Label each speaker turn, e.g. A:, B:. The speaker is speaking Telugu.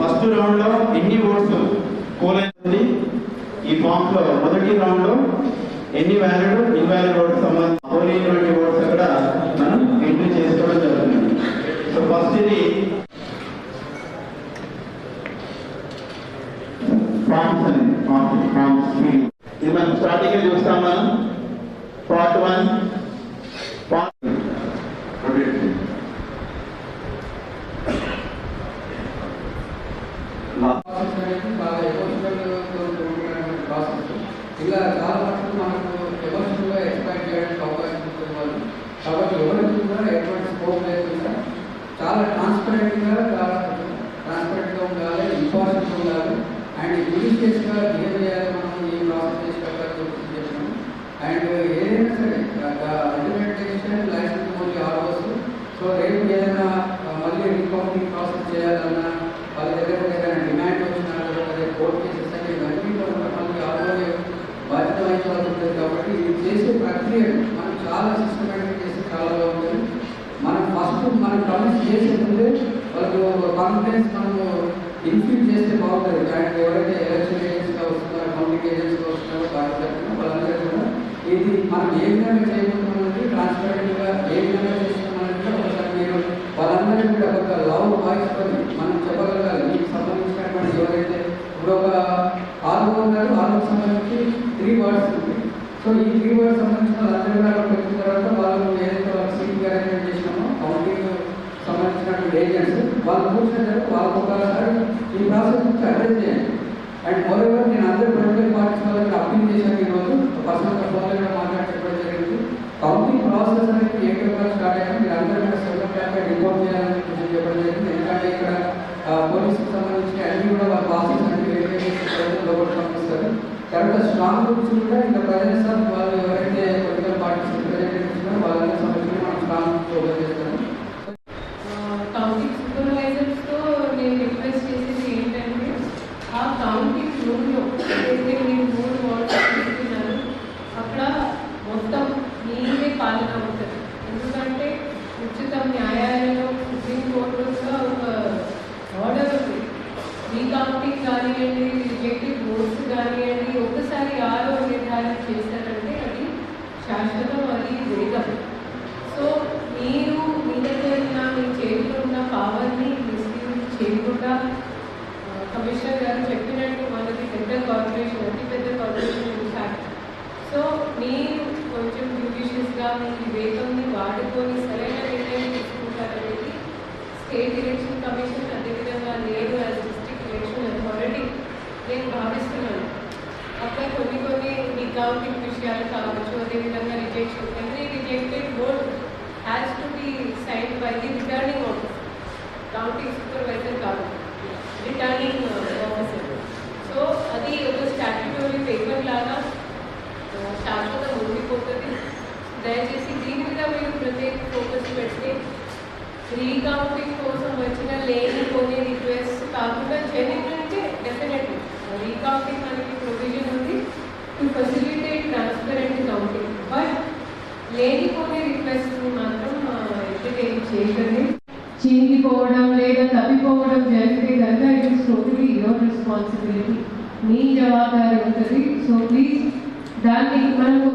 A: ఫస్ట్ రౌండ్లో ఎన్ని ఓట్స్ కోలైంది? ఈ ఫామ్లో మొదటి రౌండ్లో ఎన్ని వ్యాలిడ్ ఇన్వాలిడ్ ఓట్స్ సంబంధించి పోలేనటువంటి ఓట్స్ అక్కడ మనం ఎంట్రీ చేసుకోవడం జరుగుతుంది సో ఫస్ట్ ఇది ఫార్మ్స్ అని ఫార్మ్స్ ఇది మనం స్టార్టింగ్ చూస్తాం మనం పార్ట్ వన్ పార్ట్
B: ప్రాసెస్ అనేది బాగా ఎమోషనల్ ప్రాసెస్ ఇలా చాలా మటుకు మనకు ఎమోషనల్గా ఎక్స్పైర్ చేయడానికి అవకాశం ఉంటుంది వాళ్ళు కాబట్టి ఎవరికి కూడా ఎటువంటి స్కోప్ లేకుండా చాలా ట్రాన్స్పరెంట్గా చాలా ట్రాన్స్పరెంట్గా ఉండాలి ఇంపార్టెంట్ ఉండాలి అండ్ యూనిషియస్గా బిహేవ్ చేయాలి మనం ఈ ప్రాసెస్ చేసేటప్పుడు చేసినాం అండ్ ఏదైనా సరే ultimate decision licence only almost so రేపు ఏదైనా మళ్ళీ రీకౌంటింగ్ ప్రాసెస్ చేయాలన్నా వాళ్ళ దగ్గర ఏదైనా డిమాండ్ వచ్చినా లేకపోతే కోర్టు కేసెస్ అని ఇవన్నింటిలో కూడా మళ్ళీ ఆల్రెడీ బాధ్యత వహించాల్సి ఉంటుంది కాబట్టి ఇది చేసే ప్రక్రియ మనం చాలా సిస్టమేటిక్ చేసే చాలా ఉంటుంది మనం ఫస్ట్ మనం కమిట్ చేసే ముందే వాళ్ళకు కాన్ఫిడెన్స్ మనము ఇన్ఫ్యూజ్ చేస్తే బాగుంటుంది అండ్ ఎవరైతే ఎలక్షన్ ఏజెంట్స్గా వస్తున్నారో కౌంటింగ్ ఏజెంట్స్గా వస్తున్నారో బాధ్యత వాళ్ళందరూ కూడా ఇది మనం ఏ విధంగా చేయబోతున్నామంటే ట్రాన్స్పరెంట్గా ఏ విధంగా చేస్తున్నామంటే ఒకసారి మీరు వాళ్ళందరికీ కూడా ఒక లవ్ వాయిస్ తోని మనం చెప్పగలగాలి. మీకు సంబంధించినటువంటి ఎవరైతే ఇప్పుడు ఒక ఆరు ఉన్నారు ఆరుకు సంబంధించి త్రీ వర్డ్స్ ఉంది. సో ఈ త్రీ వర్డ్స్ సంబంధించిన వాళ్ళందరూ కూడా అక్కడ పెట్టిన తర్వాత వాళ్ళు ఏదైతే వాళ్ళు సీటింగ్ అరేంజ్మెంట్ చేసినామో కౌంటింగ్ సంబంధించినటువంటి ఏజెంట్స్ వాళ్ళు కూర్చున్న తర్వాత వాళ్ళకు ఒకసారి ఈ ప్రాసెస్ నుంచి అడ్రస్ చేయండి. అండ్ మోరోవర్ నేను అందరు పొలిటికల్ పార్టీస్ వాళ్ళకి అప్పీల్ చేశాను ఈరోజు పర్సనల్ ఫోన్లో కూడా మాట్లాడటం జరిగింది కౌంటింగ్ ప్రాసెస్ అనేది ఎయిట్ ఓ క్లాక్ స్టార్ట్ అయ్యాక మీరు అందరూ కూడా సెవెన్ ఓ క్లాక్ రిపోర్ట్ చేయాలని కొంచెం చెప్పడం జరిగింది ఎందుకంటే ఇక్కడ పోలీసుకి సంబంధించి అన్ని కూడా వాళ్ళ ప్రాసెస్ అన్ని వేరే లోపల పంపిస్తారు తర్వాత స్ట్రాంగ్ గ్రూప్స్ కూడా ఇంకా ప్రజెంట్స్ ఆఫ్ వాళ్ళు ఎవరైతే పొలిటికల్ పార్టీస్ రిప్రజెంటేటివ్స్ ఉన్నారో వాళ్ళందరూ సంబంధించి మనం స్ట్రాంగ్ గ్రూప్స్ ఓపెన్ చేస్తాం
C: కానివ్వండి రిజెక్టివ్ ఓట్స్ కానివ్వండి ఒకసారి ఆరో నిర్ధారణ చేశారంటే అది శాశ్వతం అది వేగం సో మీరు మీ దగ్గర ఉన్న మీ చేతిలో ఉన్న పవర్ని మిస్యూజ్ చేయకుండా కమిషనర్ గారు చెప్పినట్టు మనది పెద్ద కార్పొరేషన్ అతి పెద్ద కార్పొరేషన్ ఇన్ఫాక్ట్ సో మీరు కొంచెం జ్యుడిషియస్గా మీ వేగంని వాడుకొని సరైన నిర్ణయం తీసుకుంటారనేది state election commission every rejected vote has to be sign by the returning officer counting supervisor కాదు రిటర్నింగ్ సో అది ఒక స్టాట్యుటరీ పేపర్ లాగా ఆ, శాశ్వతం ఉండిపోతుంది దయచేసి దీని మీద మీరు ప్రత్యేక ఫోకస్ పెడితే రీకౌంటింగ్ కోసం వచ్చిన లేని కొన్ని రిక్వెస్ట్ కాకుండా జెన్యున్ అంటే డెఫినెట్లీ రీకౌంటింగ్ అనేది ప్రొవిజన్ ఉంది. టు ఫెసిలిటేట్ లేని రిక్వెస్ట్ మాత్రం ఎంటర్టైన్ చేయకండి చీలిపోవడం లేదా తప్పిపోవడం జరిగితే కనుక it is totally your responsibility మీ జవాబారి ఉంటుంది. సో ప్లీజ్ దాన్ని మనము